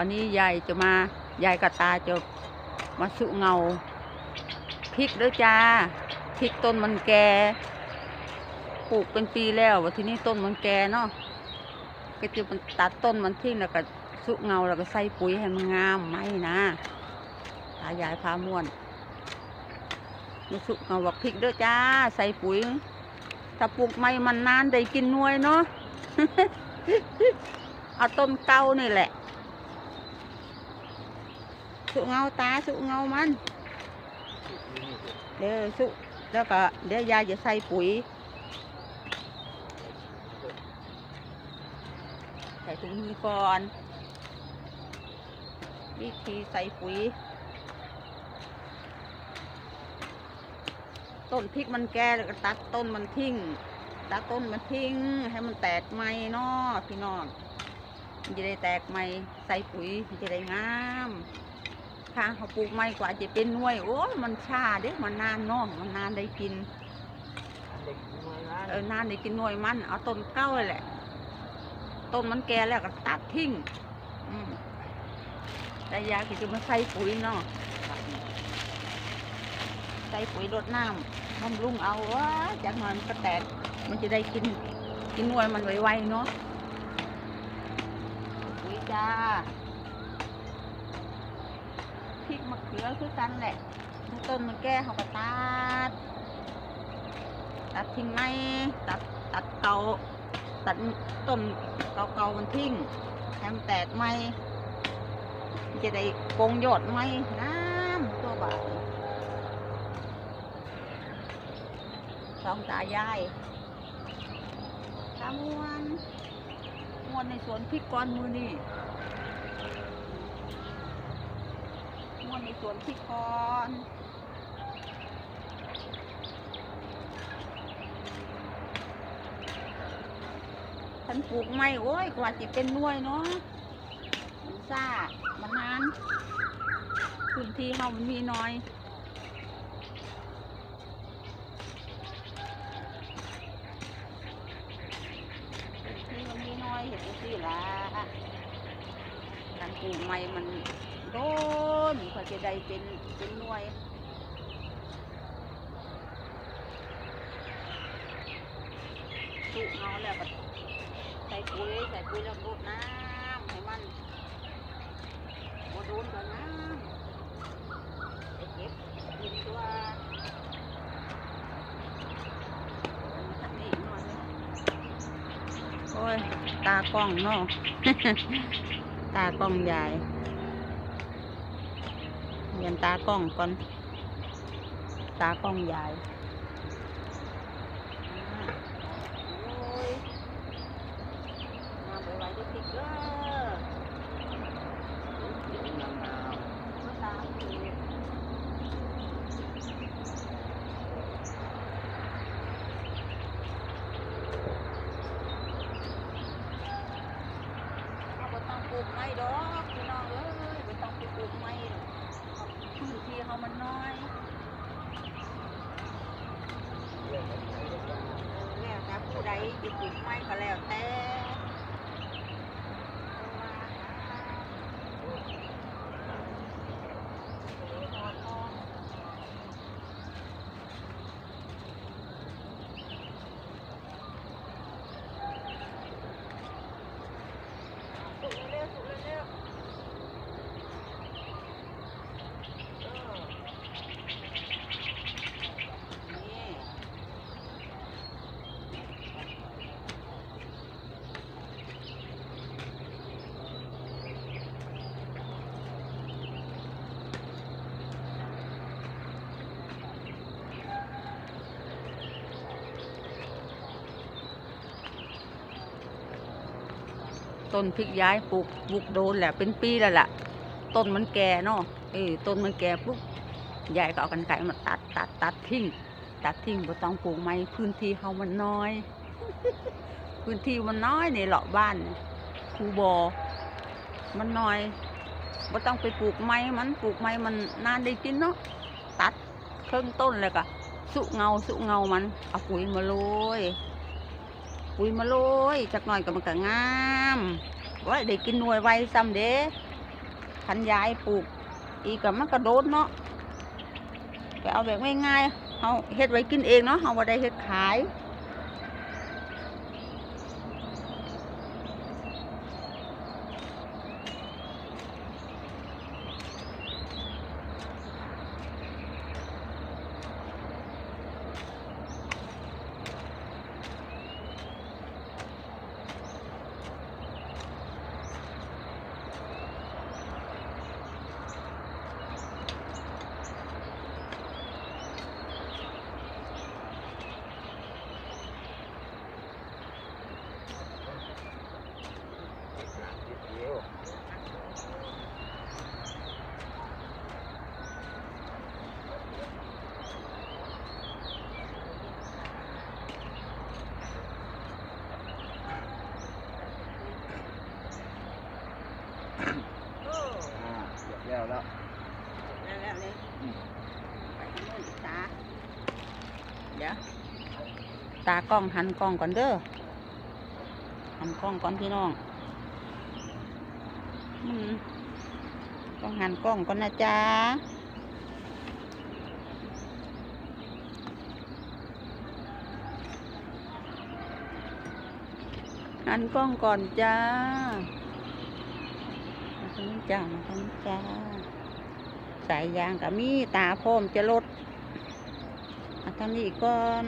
วันนี้ยายจะมายายกับตาจะมาสุเงาพริกด้วจ้าพริกต้นมันแก่ปลูกเป็นปีแล้ววันที่นี้ต้นมันแก่เนาะก็จะมันตัดต้นมันทิ้งแล้วก็สุเงาแล้วก็ใส่ปุ๋ยให้มันงามไหมนะตายายพาม่วนมาสุเงาบักพริกเด้วยจ้า ใส่ปุ๋ย ถ้าปลูกไม่มันนานได้กินน่วยเนาะเอาต้นเก่านี่แหละ สุเงาตาสุเงามันเดี๋ยวสุแล้วก็เดี๋ยวยายจะใส่ปุ๋ยใส่ถุงมือก่อนวิธีใส่ปุ๋ย ต้นพริกมันแก่แล้วก็ตัดต้นมันทิ้งตัดต้นมันทิ้ง ให้มันแตกใหม่นาะพี่น้องจะได้แตกใหม่ใส่ปุ๋ยจะได้งาม ถ้าเขาปลูกใหม่กว่าจะเป็นหน่วย โอ้ยมันช้าเด้มันนานเนาะมันนานได้กินเออนานได้กินหน่วยมัน เอาต้นเก้าเลยแหละต้นมันแก่แล้วก็ตัดทิ้งอืมแต่ยาก็จะมาใส่ปุ๋ยเนาะใส่ปุ๋ยรดน้ำบำรุงเอาวะจากหน่อยมันก็แตก มันจะได้กินกินหน่วยมันไวๆเนาะปุ๋ยจ้า พริกมะเขือคือกันแหละต้นมันแก่เขาก็ตัด ตัดทิ้งไหมตัดตัดเกาตัดต้นเกาเกามันทิ้งให้มันแตกไหมจะได้โกงยอดไหมน้ำตัวบาทสองตายายตามวนมวนในสวนพริกก้อนมือนี่มวน ในสวนพริกก้อนฉันปลูกไม่โอ้ยกว่าจะเป็นน้วยเนาะมันซ่ามันนานพื้นที่เฮามันมีน้อยพื้นที่มันมีน้อยเห็นสิละการปลูกไม่มันโดนกว่าจะได้ เป็นเป็นหน่วยสุกเอาแล้วก็ใส่ปุ๋ยใส่ปุ๋ยแล้วรดน้ำให้มันบโดนกับน้ำเก็บกินตัวโอ้ย ตากล้องเนาะ ตากล้องใหญ่ียนตากล้องก่อน ตากล้องใหญ่อ่าโอ้ย มาไปไว้ที่ติ๊กเกอร์มาตามดูเอาบ่ต้องปลูกไม้ดอกพี่น้องเอ้ยบ่ต้องไปปลูกไม้ดอกพื้นที่ เขามันน้อยแล้วแต่ผู้ใดจะปลูกไม่ก็แล้วแต่ สุกเร็วๆสุกเร็วๆเออนี่ ต้นพริกย้ายปลูกปลูกโดนแหละเป็นปีแล้วล่ะ ต้นมันแก่เนาะเออต้นมันแก่ปุ๊บยายก็เอากันไกรมาตัดตัดตัดทิ้งตัดทิ้งบ่ต้องปลูกไม้พื้นที่เขามันน้อย พื้นที่มันน้อยในเลาะบ้านคูบอมันน้อยบ่ต้องไปปลูกไม้มันปลูกไม้มันนานได้กินเนาะตัดเครื่องต้นเลยก็สุเงาสุเงามันเอาปุ๋ยมาโรย ปุ๋ยมาโรยจักหน่อยก็มันก็งามว่าได้กินหน่วยไวซ้ำเด้คันยายปลูก อีกกับมันกระโดดเนาะไปเอาแบบง่ายๆเอาเฮ็ดไว้กินเองเนาะเอาบ่ได้เฮ็ดขาย อ่าเรียบร้อยแล้ว แล้วๆเลย อืม ไปทางโน้นอีกตา เดี๋ยว ตากล้องหันกล้องก่อนเด้อหันกล้องก่อนพี่น้องต้องหันกล้องก่อนนะจ๊ะหันกล้องก่อนจ้ามาทางนี้จ้ามาทางนี้จ้าสายยางกับมีตาพร้อมจะลดมาทางนี้ก่อน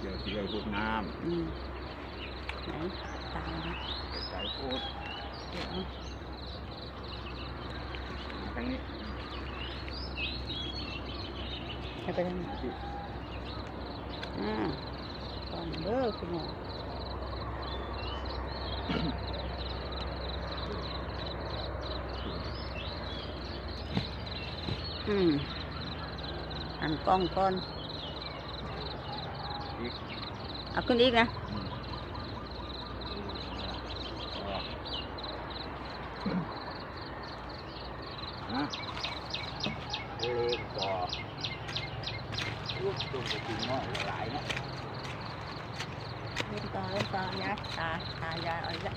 เดี๋ยวที่เราพูด น้อืมไหนตานะำใส่พูดเดี๋ยวทางนี้ให้ไปทางไหนอ่าก่อนเด้อคุณหมออืมหันกล้องก่อน อีก เอาขึ้นอีกนะ อืมอ่าฮะเล็กต่อลูกตุ่มกระดิ่งน้อยละลายเนาะ เล่นต่อเล่นต่อยายตาตายายเอาอีกและ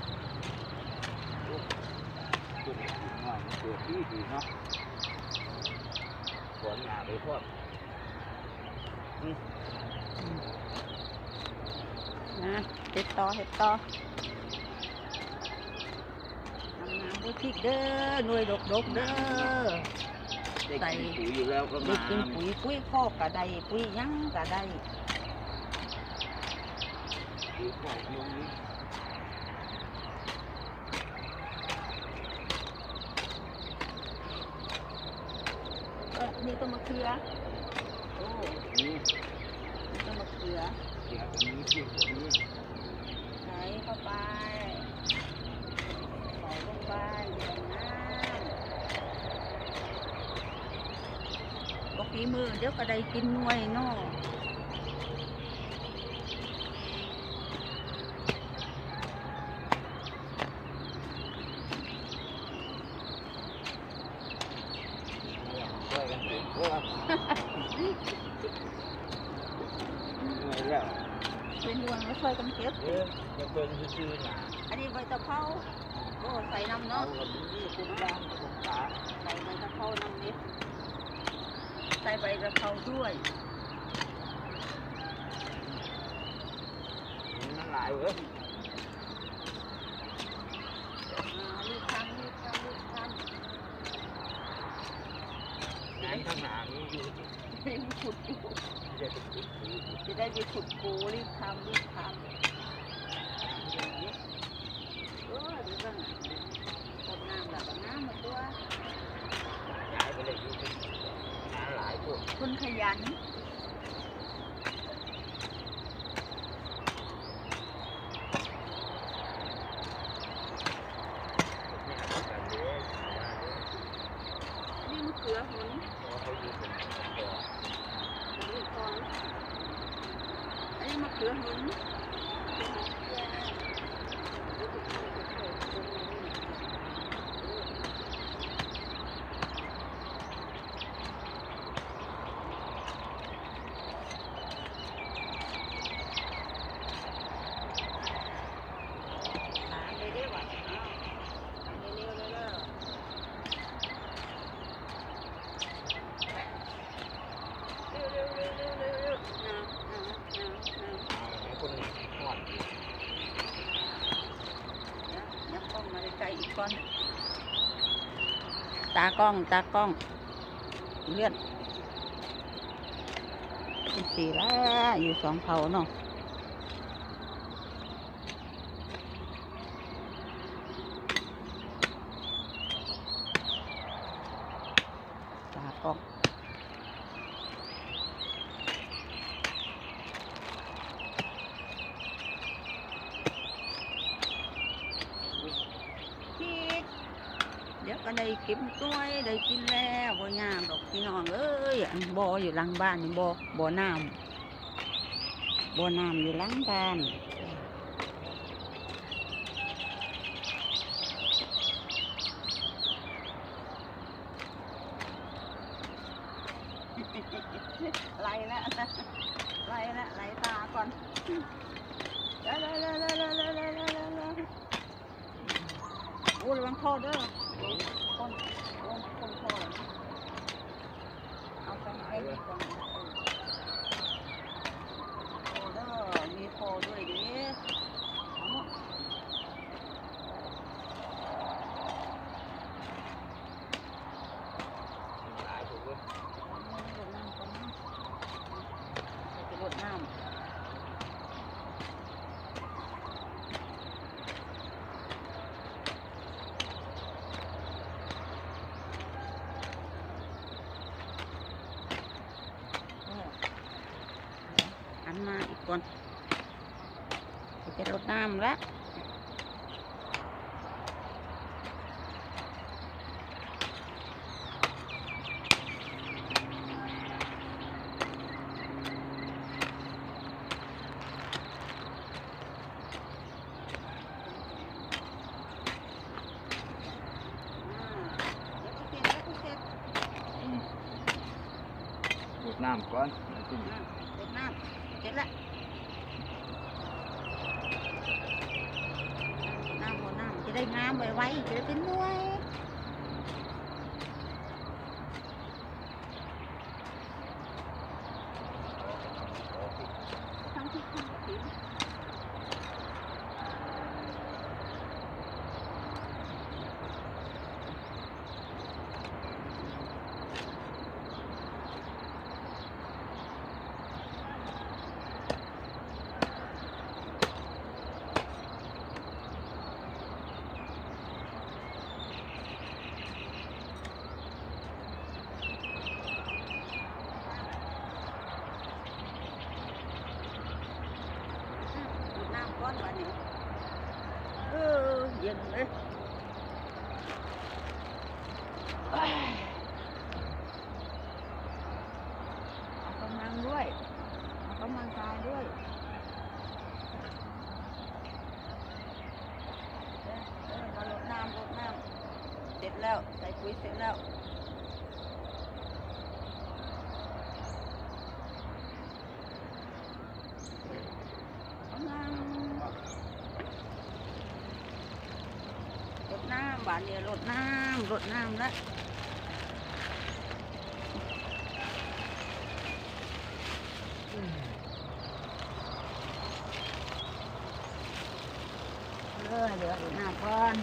ตุ่มกระดิ่งน้อยมันเกิดที่ดีเนาะฝนหนาไปพอด นะ เฮ็ดต่อเฮ็ดต่อทำงานด้วยพริกเด้อหน่วยดกดกๆเด้อ ได้กินปุ๋ยอยู่แล้วก็ได้มากินปุ๋ยปุ๋ยคอกกะได้ปุ๋ยหยังกะได้ปุ๋ยคอกลงนี้เออนี่ต้นมะเขือโอ้ นี่ นี่ต้นมะเขือ เกี่ยวกับนี้ที่ตรงนี้ ใส่เข้าไปใส่ลงไปอย่างนั้นบอกฝี มือเดี๋ยวก็ได้กินหน่วยเนาะช่วยกันปลูกเพื่อเหนื่อยแล้วเป็นหน่วยมาช่วยกันเก็บเอ๊ะจะเบิ่งซื่อๆน่ะอันนี้ใบตะเภาโอ้ใส่น้ำเอาเนาะแบบนี้คุณบ้านคุณตาใส่ใบตะเภาน้ำนิด ใส่ใบตะเภาด้วยมันหลายเว้ยอ่ารีบทำรีบทำรีบทงานข้างหน้ามีอยู่ที่ำรีบขุดอยู่จะเป็นปุ๋ยปุ๋ยจะได้ไปขุดปูรีบทำรีบทำเออดูกันกดน้ำแบบน้ำมาตัวย้ายไปเลยอยู่ คนหลายพวกคุณขยัน งานที่กันเลย นี่มะเขือหุน เพราะเขาอยู่เป็นตัว ดูก่อนอันนี้มะเขือหุน เร็วเร็วน้ำน้ำน้ำน้ำ ให้คนห่อน เดี๋ยวยับกล้องมาใกล้ๆอีกก้อน ตากล้อง ตากล้อง เลื่อนสี่แล้วอยู่สองเขาเนาะ ได้เก็มกล้วยได้กินแล้วบ่ยามดอกพี่น้องเอ้ยบ่อยู่หลังบ้านบ่บ่น้ำบ่น้ำอยู่หลังบ้านไล่ละไล่ละไล่ตาก่อนเร็วเร็วเร็วเร็วเร็วเร็วเร็วโอ้ระวังโทษเด้อ คนคนคนคอเอาไปให้คนโอ้เด้อมีคอด้วยดิเอาหมด หลายถูกเลย เอาหมดรดน้ำก่อนนะเอาไปรดน้ำเออ อันมาอีกก่อนจะรดน้ำแล้วดูดน้ำก่อนแล้วขึ้น เสร็จน้ำเสร็จละน้ำหัวน้ำจะได้งามไวๆจะได้เป็นหน่วยทั้งที่ทั้งที่ดูดน้ำก้ อนวันนี้เออเย็นเลยเอ้ยอกกำลังด้วยออกกำลังกายด้วยเออเออมาลดน้ำลดน้ำเสร็จแล้วใส่ปุ๋ยเสร็จแล้วกำลังลดน้ำบานเนี่ยล ดน้ำลดน้ำแล้วเออเดี๋ยวลดน้ำก่อน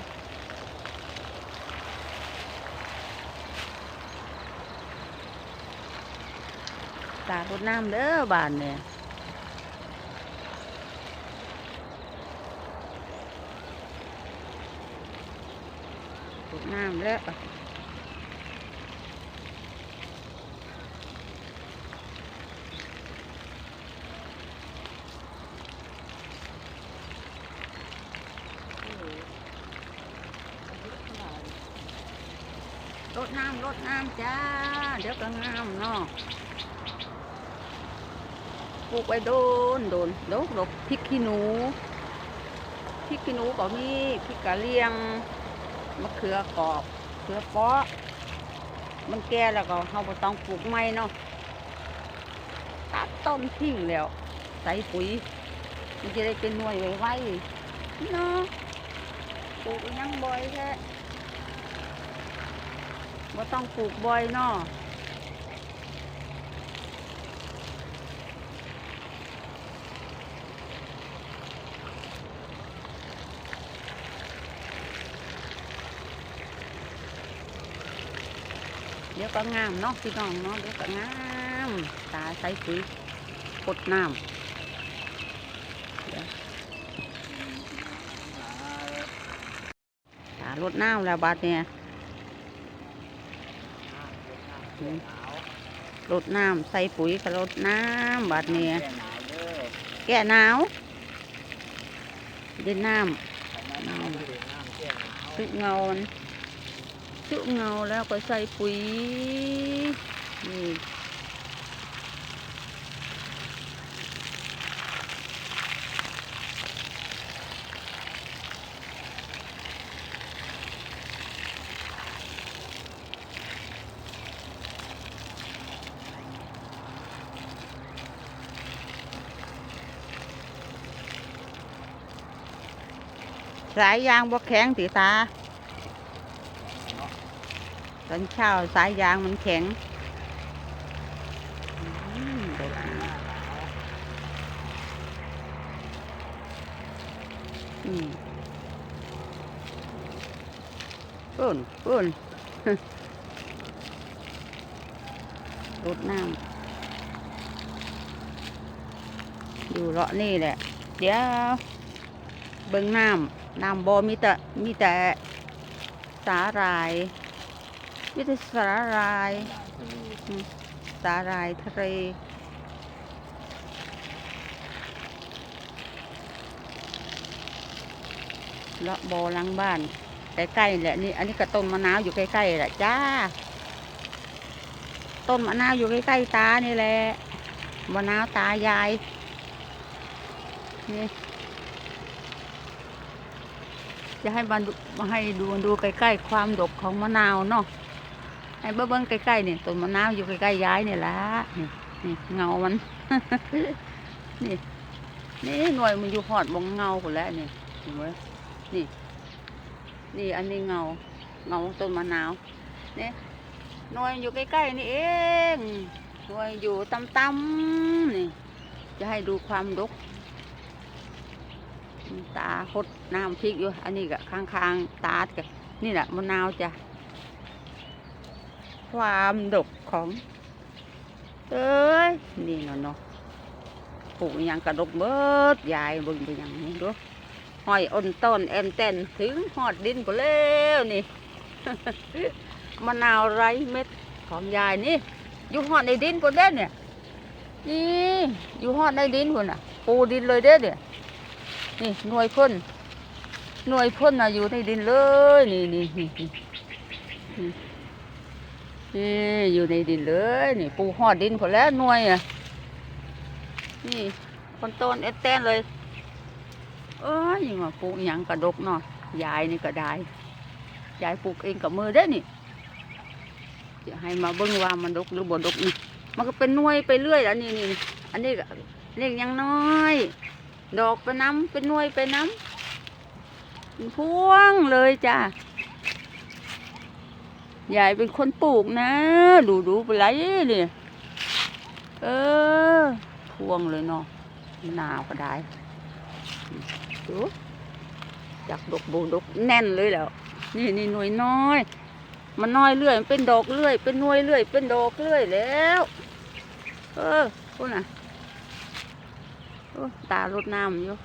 ตากรดน้ำเด้อบานเนี่ย น้ำแล้วรดน้ำรดน้ำจ้า เดี๋ยวก็งามเนาะปลูกไว้โดนโดนดกดกพริกขี้หนูพริกขี้หนูก็มีพริกกะเหรียง มะเขือกรอบเขือเปาะมันแก่แล้วก็เราบ่ต้องปลูกใหม่เนาะตัดต้นทิ้งแล้ว ใส่ปุ๋ย มันจะได้เป็นหน่วยไวๆเนาะปลูกยังบ่อยแค่บ่ต้องปลูกบ่อยเนาะ ยวก็งามเนาะพี่น้องเนาะเดี๋ยวก็งามตาใส่ปุ๋ยพดน้ำตารดน้ำแล้วบาดเนี่ยรดน้ำใส่ปุ๋ยก็รดน้ำบาดเนี่ยแก่หนาวเด่นน้ำชุเงา มันชุเงาแล้วก็ใส่ปุ๋ยนี่สายยางบ่แข็งตีตา ตอนเช้าสายยางมันแข็งอืมเด็ดอืมปุ่นปุ่นรดน้ำอยู่เลาะนี่แหละ เดี๋ยวเบิ่งน้ำน้ำบ่มีแต่มีแต่สาหร่าย มีแต่สาหร่ายสาหร่ายทะเลเลาะบอหลังบ้านใกล้ๆแหละนี่อันนี้ก็ต้นมะนาวอยู่ใกล้ๆแหละจ้า ต้นมะนาวอยู่ใกล้ๆตานี่แหละมะนาวตายายนี่จะให้มาดูมาให้ดูดูใกล้ๆความดกของมะนาวเนาะ ให้เบิ้งใกล้ๆเนี่ยต้นมะนาวอยู่ใกล้ๆย้ายเนี่ยละนี่นี่เงามัน นี่ นี่หน่วยมันอยู่หอดบงเงาคนแล้วนี่เห็นไหมนี่ นี่อันนี้เงา เงาต้นมะนาวนี่หน่วยอยู่ใกล้ๆนี่เองหน่วยอยู่ต่ำๆนี่ จะให้ดูความดกตาหดน้ำพริกอยู่ อันนี้ก็ข้างๆตาแกนี่แหละมะนาวจ้ะ ความดกของ เอ้ย นี่เนาะเนาะปลูกอหยังกระดกเบิดยายบิ่งไปอย่างนี้ดูห้อยอ้นต้นแอมเต้นถึงหอดดินก็แล้วนี่มะนาวไร้เม็ดของยายนี่ อยู่หอดในดินก็ได้เนี่ยนี่อยู่หอดในดินคนน่ะ ปูดินเลยเด้เนี่ยนี่หน่วยพ่นหน่วยพ่นน่ะอยู่ในดินเลย นี่นี่นี่ นี่อยู่ในดินเลย นี่ปลูกหอดดินพอแล้วหน่วยอะ นี่คนต้นเอดแตนเลยเอ้ยยังมาปลูกยังกระดกเนาะยายนี่ก็ได้ยายปลูกเองกับมือได้นี่จะให้มาเบิ้งว่ามันดกหรือบ่ดกนี่มันก็เป็นน่วยไปเรื่อยแล้วนี่นี่อันนี้ก็เล็กยังน้อย ดอกไปน้ำเป็นน่วยไปน้ำพวงเลยจ้า ยายเป็นคนปลูกนะดูดูไปไรเนี่ยเออ พวงเลยเนาะหนาวก็ได้ดูจากดกบูดกแน่นเลยแล้ว นี่นี่หน่วยน้อย มันน้อยเรื่อยมันเป็นดอกเรื่อย เป็นหน่วยเรื่อย เป็นดอกเรื่อยแล้ว เออพูดนะโอ้ตาลดน้ำอยู่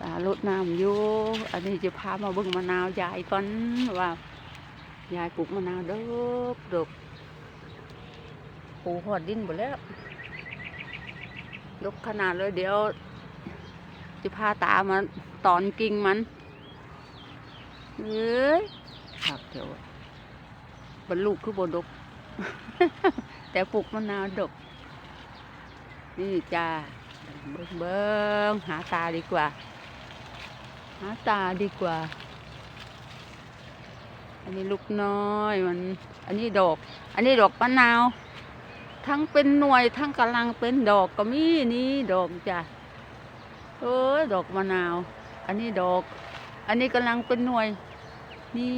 ตาลดน้ำอยู่อันนี้จะพามาเบิ่งมะนาวยายก่อนว่ายายปลูกมะนาวเดกดกปลูกหอดดินหมดแล้วดกขนาดเลยเดี๋ยว จะพาตามาตอนกิ่งมันเอ้ยครับเดี๋ยวบรรลุคือบดก แต่ปลูกมะนาวดก นี่จ้าเบิ่งเบิ่งหาตาดีกว่า หาตาดีกว่า อันนี้ลูกน้อยมัน อันนี้ดอก อันนี้ดอกมะนาว ทั้งเป็นหน่วยทั้งกำลังเป็นดอกก็มีนี่ดอกจ้ะเอ้ยดอกมะนาว อันนี้ดอก อันนี้กำลังเป็นหน่วย นี่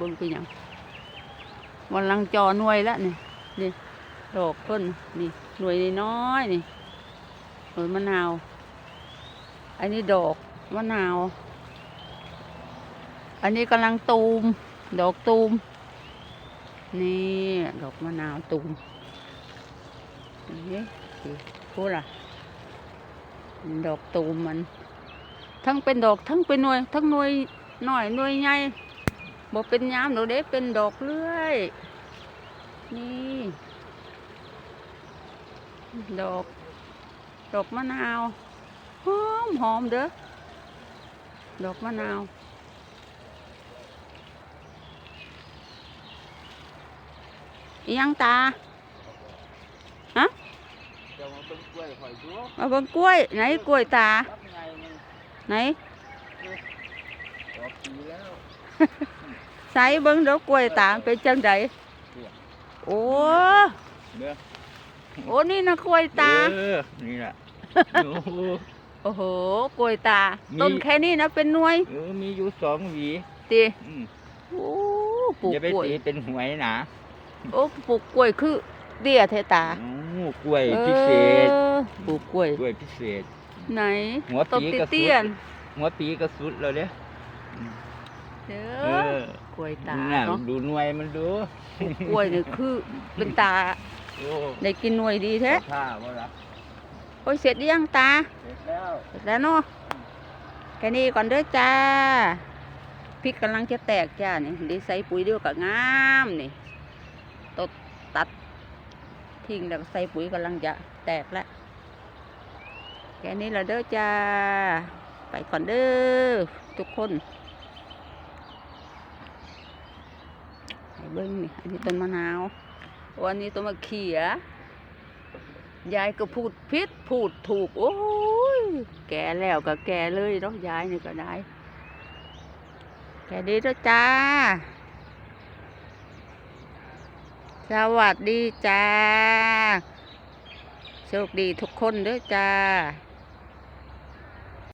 บนเป็นยังกำลังจอหน่วยแล้วนี่นี่ดอกเพิ่นนี่หน่วยน้อยนี่หน่วยมะนาว อันนี้ดอกมะนาว อันนี้กำลังตูม ดอกตูม นี่ดอกมะนาวตูมนี่พูดล่ะ ดอกตูมมัน ทั้งเป็นดอกทั้งเป็นหน่วย ทั้งหน่วยหน่อยหน่วยใหญ่บ่เป็นยามดอกเด้เป็นดอกเลื่อย นี่ ดอก ดอกมะนาว หอมหอมเด้อ ดอกมะนาว อิห ยังตาจะมาเป็นกล้วยหอยจุ๊บเอาเบิ่งกล้วย ไหนกล้วยตารับไงมันไหนออกปีแล้วใส่เบิ่งดอกกล้วยตาเป็นจังไดโอ้เด้อโอ้นี่นะกล้วยตาเออนี่แหละโอ้โหโอ้โหกล้วยตามีต้นแค่นี้นะเป็นหน่วยเออมีอยู่สองหวีติอืมโอ้ปลูกอย่าไปกล้วยตีเป็นหวยนะ โอ้ปลูกกล้วยคือเตี้ยเทตาโอ้กล้วยพิเศษออปลูกกล้วยกล้วยพิเศษ ไหนหัวต้นปีกระสุดเตี้ยนหัวปีก็สุดแล้วเด้อเด้เอออกล้วยตาน่ะเนาะดูหน่วยมันดูกล้วยนี่คือเป็นตาโอ้ได้กินหน่วยดีแท้ผ้าบ่ละโอ้ยเสร็จหรือยังตาเสร็จแล้วเสร็จแล้วเนาะแค่นี้ก่อนเด้อจ้าพริกกำลังจะแตกจ้านี่ดีใส่ปุ๋ยเดียวกับงามนี่ ตัดทิ้งแล้วใส่ปุ๋ยกำลังจะแตกแล้วแค่นี้ละเด้อจ้า ไปก่อนเด้อทุกคนให้เบิ้งนี่อันนี้ต้นมะนาววันนี้ต้นมะเขียยายก็พูดพิษพูดถูก โอ้ย แก่แล้วก็แก่เลยเนาะยายนี่ก็ได้ แก่ดีแล้วจ้า สวัสดีจ้า โชคดีทุกคนด้วยจ้า